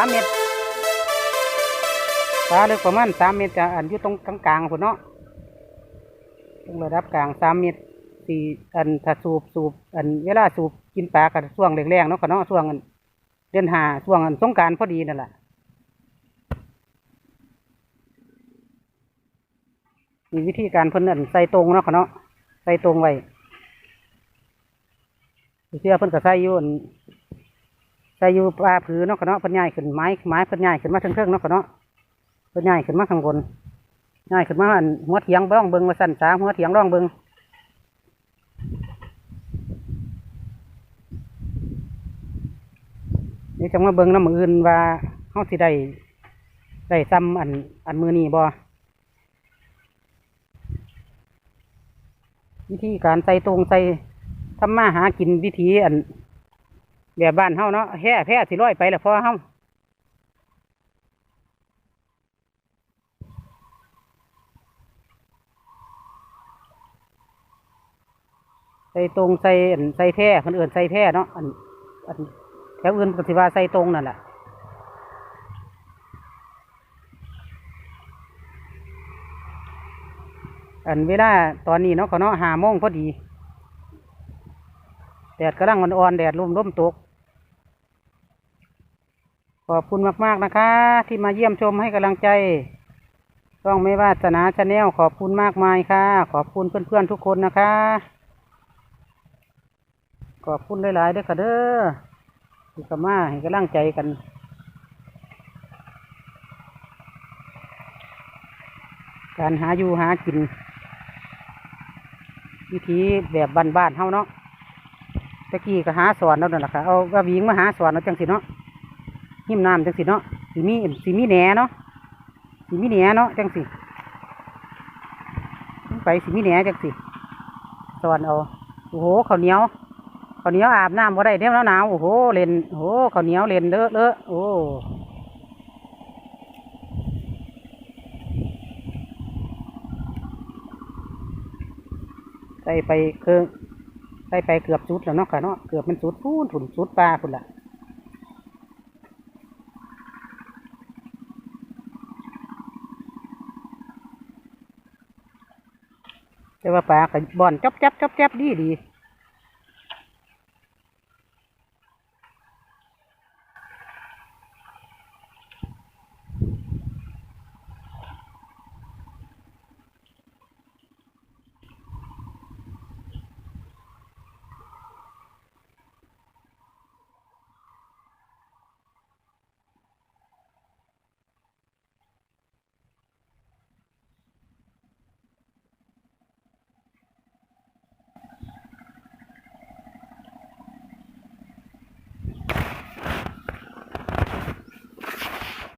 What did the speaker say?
ามเมตรปลาลึกประมาณสามเมตรจะอันอยู่ตรงกลางๆพุ่นเนาะตรงระดับกลางสามเมตรสี่อันถ้าสูบสูบอันเวลาสูบกินปลากันช่วงแรงๆเนาะก็เนาะช่วงอันเดือนหาช่วงอันสงการพอดีนั่นแหละมีวิธีการเพิ่นอันใส่ตรงเนาะก็เนาะใส่ตรงไว้เชื่อเพิ่นก็ใส่อยู่อัน ใส่อยู่ปลาผือเนาะก็เนาะเพิ่นย้ายขึ้นไม้ไม้เพิ่นย้ายขึ้นมาเทิงๆเนาะก็เนาะเพิ่นย้ายขึ้นมาข้างบนย้ายขึ้นมาอันหัวเถียงบ้องเบิงมาสั่นสาหัวเถียงร่องเบิงนี่จะมาเบิงน้ำมืออื่นว่าเฮาสิได้ได้ซ้ำอันอันมือนี้บ่วิธีการใส่ตรงใส่ทำมาหากินวิธีอัน แบบบ้านเฮาเนาะแห่แพร่สิร้อยไปแล้วพอเฮาใส่ตรงใส่อนใส่แพร่คนอื่นใส่แพร่เนาะอันอันแถวอื่นก็สิว่าใส่ตรงนั่นแหละอันเวลาตอนนี้เนาะเขาเนาะหาโมงพอดี แดดกำลังอ่อนๆแดดร่มร่มตก ขอบคุณมาก ๆ นะคะ ที่มาเยี่ยมชมให้กำลังใจต้องไม่ว่าสนาชาแนลขอบคุณมากมายค่ะ ขอบคุณเพื่อน ๆ ทุกคนนะคะ ขอบคุณหลายๆด้วยค่ะเด้อที่เข้ามาให้กำลังใจกันการหาอยู่หากิน วิธีแบบบ้านๆเฮาเนาะตะกี้ก็หาสอนแล้วนั่นแหละค่ะเอาว่าวิ่งมาหาสอนเอาจังสิเนาะ หิมน้ำจังสิเนาะสีมีสีมีแหนเนาะสีมีแหนเนาะจังสิไปสีมีแหนจังสิสอนเอาโอ้โหข้าวเหนียวข้าวเหนียวอาบน้ำก็ได้เดี๋ยวหนาวโอ้โหเล่นโอ้โหข้าวเหนียวเล่นเลอะเลอะโอ้ใส่ไปเครื่องใส่ไปเกือบสุดแล้วเนาะค่ะเนาะเกือบมันสุดพูนถุนสุดปลาพุ่นละ แต่ว่าปลาก็บ่อนจับจับจับจับดีดี